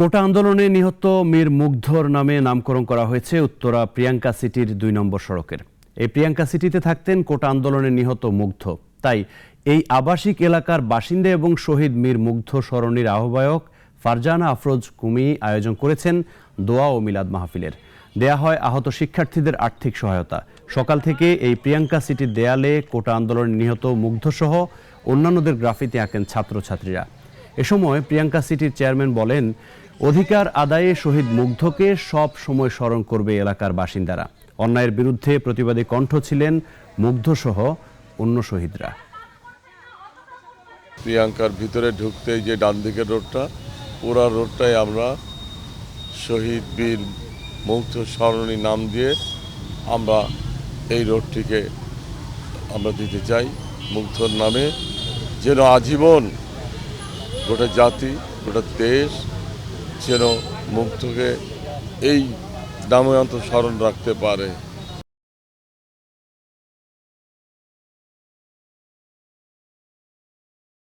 কোটা আন্দোলনে নিহত মীর মুগ্ধর নামে নামকরণ করা হয়েছে উত্তরা প্রিয়াঙ্কা সিটির দুই নম্বর সড়কের। এই প্রিয়াঙ্কা সিটিতে থাকতেন কোটা আন্দোলনে নিহত মুগ্ধ। তাই এই আবাসিক এলাকার বাসিন্দা এবং শহীদ মীর মুগ্ধ স্মরণীর আহ্বায়ক ফারজানা আফরোজ কুমি আয়োজন করেছেন দোয়া ও মিলাদ মাহফিলের। দেয়া হয় আহত শিক্ষার্থীদের আর্থিক সহায়তা। সকাল থেকে এই প্রিয়াঙ্কা সিটির দেয়ালে কোটা আন্দোলনে নিহত মুগ্ধসহ অন্যান্যদের গ্রাফিতে আঁকেন ছাত্রছাত্রীরা। এ সময় প্রিয়াঙ্কা সিটির চেয়ারম্যান বলেন অধিকার আদায়ে শহীদ মুগ্ধকে সব সময় স্মরণ করবে এলাকার বাসিন্দারা। অন্যায়ের বিরুদ্ধে প্রতিবাদী কণ্ঠ ছিলেন মুগ্ধসহ অন্য শহীদরা। প্রিয়াঙ্কার ভিতরে ঢুকতেই যে ডান দিকের রোডটা, পুরা রোডটাই আমরা শহীদ বীর মুগ্ধ স্মরণী নাম দিয়ে আমরা এই রোডটিকে আমরা দিতে চাই। মুগ্ধর নামে যেন আজীবন গোটা জাতি, গোটা দেশ যেন মুখ থেকে এই দাময়ন্ত স্মরণ রাখতে পারে।